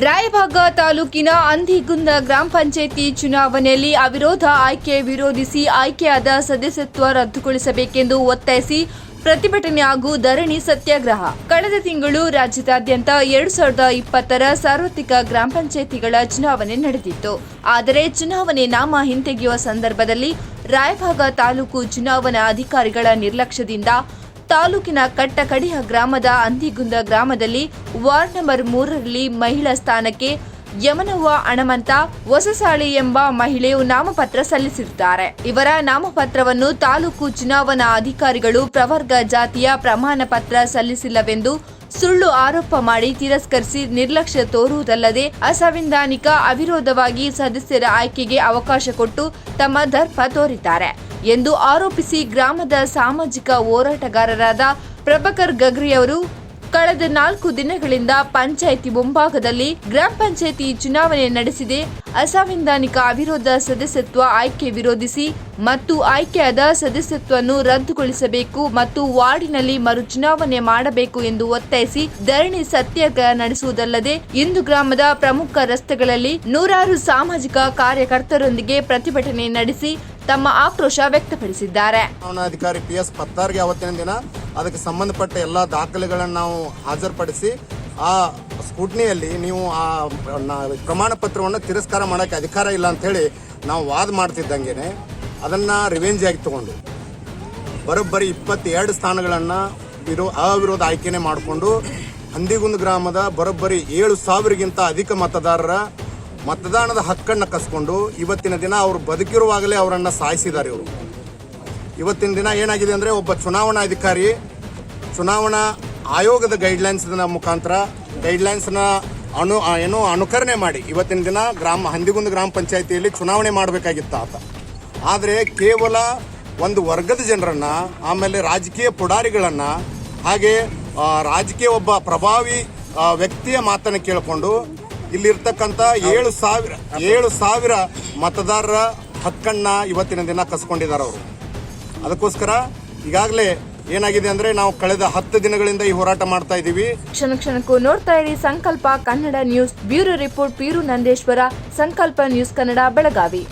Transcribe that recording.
ರಾಯಭಾಗ ತಾಲೂಕಿನ ಅಂದಿಗುಂದ ಗ್ರಾಮ ಪಂಚಾಯಿತಿ ಚುನಾವಣೆಯಲ್ಲಿ ಅವಿರೋಧ ಆಯ್ಕೆ ವಿರೋಧಿಸಿ ಆಯ್ಕೆಯಾದ ಸದಸ್ಯತ್ವ ರದ್ದುಗೊಳಿಸಬೇಕೆಂದು ಒತ್ತಾಯಿಸಿ ಪ್ರತಿಭಟನೆ ಹಾಗೂ ಧರಣಿ ಸತ್ಯಾಗ್ರಹ. ಕಳೆದ ತಿಂಗಳು ರಾಜ್ಯದಾದ್ಯಂತ ಎರಡು ಸಾವಿರದ ಇಪ್ಪತ್ತರ ಸಾರ್ವತ್ರಿಕ ಗ್ರಾಮ ಪಂಚಾಯಿತಿಗಳ ಚುನಾವಣೆ ನಡೆದಿತ್ತು. ಆದರೆ ಚುನಾವಣೆ ನಾಮ ಹಿಂತೆಗೆಯುವ ಸಂದರ್ಭದಲ್ಲಿ ರಾಯಭಾಗ ತಾಲೂಕು ಚುನಾವಣಾ ಅಧಿಕಾರಿಗಳ ನಿರ್ಲಕ್ಷ್ಯದಿಂದ ತಾಲೂಕಿನ ಕಟ್ಟಕಡಿಯ ಗ್ರಾಮದ ಅಂದಿಗುಂದ ಗ್ರಾಮದಲ್ಲಿ ವಾರ್ಡ್ ನಂಬರ್ ಮೂರರಲ್ಲಿ ಮಹಿಳಾ ಸ್ಥಾನಕ್ಕೆ ಯಮನವ್ವ ಅಣಮಂತ ಹೊಸಸಾಳಿ ಎಂಬ ಮಹಿಳೆಯು ನಾಮಪತ್ರ ಸಲ್ಲಿಸಿದ್ದಾರೆ ಇವರ ನಾಮಪತ್ರವನ್ನು ತಾಲೂಕು ಚುನಾವಣಾ ಅಧಿಕಾರಿಗಳು ಪ್ರವರ್ಗ ಜಾತಿಯ ಪ್ರಮಾಣ ಪತ್ರ ಸಲ್ಲಿಸಿಲ್ಲವೆಂದು ಸುಳ್ಳು ಆರೋಪ ಮಾಡಿ ತಿರಸ್ಕರಿಸಿ ನಿರ್ಲಕ್ಷ್ಯ ತೋರುವುದಲ್ಲದೆ ಅಸಂವಿಧಾನಿಕ ಅವಿರೋಧವಾಗಿ ಸದಸ್ಯರ ಆಯ್ಕೆಗೆ ಅವಕಾಶ ಕೊಟ್ಟು ತಮ್ಮ ದರ್ಪ ತೋರಿದ್ದಾರೆ. ಎಂದು ಆರೋಪಿಸಿ ಗ್ರಾಮದ ಸಾಮಾಜಿಕ ಹೋರಾಟಗಾರರಾದ ಪ್ರಭಾಕರ್ ಗಗ್ರಿಯವರು ಕಳೆದ ನಾಲ್ಕು ದಿನಗಳಿಂದ ಪಂಚಾಯಿತಿ ಮುಂಭಾಗದಲ್ಲಿ ಗ್ರಾಮ ಪಂಚಾಯಿತಿ ಚುನಾವಣೆ ನಡೆಸಿದೆ. ಅಸಾಂವಿಧಾನಿಕ ಅವಿರೋಧ ಸದಸ್ಯತ್ವ ಆಯ್ಕೆ ವಿರೋಧಿಸಿ ಮತ್ತು ಆಯ್ಕೆಯಾದ ಸದಸ್ಯತ್ವವನ್ನು ರದ್ದುಗೊಳಿಸಬೇಕು ಮತ್ತು ವಾರ್ಡಿನಲ್ಲಿ ಮರು ಚುನಾವಣೆ ಮಾಡಬೇಕು ಎಂದು ಒತ್ತಾಯಿಸಿ ಧರಣಿ ಸತ್ಯಾಗ್ರಹ ನಡೆಸುವುದಲ್ಲದೆ ಇಂದು ಗ್ರಾಮದ ಪ್ರಮುಖ ರಸ್ತೆಗಳಲ್ಲಿ ನೂರಾರು ಸಾಮಾಜಿಕ ಕಾರ್ಯಕರ್ತರೊಂದಿಗೆ ಪ್ರತಿಭಟನೆ ನಡೆಸಿ ತಮ್ಮ ಆಕ್ರೋಶ ವ್ಯಕ್ತಪಡಿಸಿದ್ದಾರೆ. ಅದಕ್ಕೆ ಸಂಬಂಧಪಟ್ಟ ಎಲ್ಲ ದಾಖಲೆಗಳನ್ನು ನಾವು ಹಾಜರುಪಡಿಸಿ ಆ ಸ್ಕೂಟ್ನಿಯಲ್ಲಿ ನೀವು ಆ ಪ್ರಮಾಣ ಪತ್ರವನ್ನು ತಿರಸ್ಕಾರ ಮಾಡೋಕ್ಕೆ ಅಧಿಕಾರ ಇಲ್ಲ ಅಂಥೇಳಿ ನಾವು ವಾದ ಮಾಡ್ತಿದ್ದಂಗೆ ಅದನ್ನು ರಿವೆಂಜ್ ಆಗಿ ತೊಗೊಂಡು ಬರೋಬ್ಬರಿ ಇಪ್ಪತ್ತೆರಡು ಸ್ಥಾನಗಳನ್ನು ವಿರೋ, ಅವಿರೋಧ ಆಯ್ಕೆನೆ ಮಾಡಿಕೊಂಡು ಹಂದಿಗುಂದ್ ಗ್ರಾಮದ ಬರೋಬ್ಬರಿ ಏಳು ಸಾವಿರಗಿಂತ ಅಧಿಕ ಮತದಾರರ ಮತದಾನದ ಹಕ್ಕನ್ನು ಕಸ್ಕೊಂಡು ಇವತ್ತಿನ ದಿನ ಅವರು ಬದುಕಿರುವಾಗಲೇ ಅವರನ್ನು ಸಾಯಿಸಿದ್ದಾರೆ ಇವರು. ಇವತ್ತಿನ ದಿನ ಏನಾಗಿದೆ ಅಂದರೆ ಒಬ್ಬ ಚುನಾವಣಾ ಅಧಿಕಾರಿ, ಚುನಾವಣಾ ಆಯೋಗದ ಗೈಡ್ಲೈನ್ಸ್ನ ಮುಖಾಂತರ ಗೈಡ್ಲೈನ್ಸ್ನ ಅನು ಏನು ಅನುಕರಣೆ ಮಾಡಿ ಇವತ್ತಿನ ದಿನ ಗ್ರಾಮ, ಹಂದಿಗುಂದ ಗ್ರಾಮ ಪಂಚಾಯಿತಿಯಲ್ಲಿ ಚುನಾವಣೆ ಮಾಡಬೇಕಾಗಿತ್ತು ಆತ. ಆದರೆ ಕೇವಲ ಒಂದು ವರ್ಗದ ಜನರನ್ನ, ಆಮೇಲೆ ರಾಜಕೀಯ ಪುಡಾರಿಗಳನ್ನು, ಹಾಗೆ ರಾಜಕೀಯ ಒಬ್ಬ ಪ್ರಭಾವಿ ವ್ಯಕ್ತಿಯ ಮಾತನ್ನು ಕೇಳಿಕೊಂಡು ಇಲ್ಲಿರ್ತಕ್ಕಂಥ ಏಳು ಸಾವಿರ ಏಳು ಸಾವಿರ ಮತದಾರರ ಹಕ್ಕನ್ನ ಇವತ್ತಿನ ದಿನ ಕಸ್ಕೊಂಡಿದ್ದಾರೆ ಅವರು. ಅದಕ್ಕೋಸ್ಕರ ಈಗಾಗಲೇ ಏನಾಗಿದೆ ಅಂದ್ರೆ ನಾವು ಕಳೆದ ಹತ್ತು ದಿನಗಳಿಂದ ಈ ಹೋರಾಟ ಮಾಡ್ತಾ ಇದ್ದೀವಿ. ಕ್ಷಣ ಕ್ಷಣಕ್ಕೂ ನೋಡ್ತಾ ಇರಿ Sankalpa Kannada news bureau report Peeru Nandeshwar, Sankalpa news Kannada Belagavi.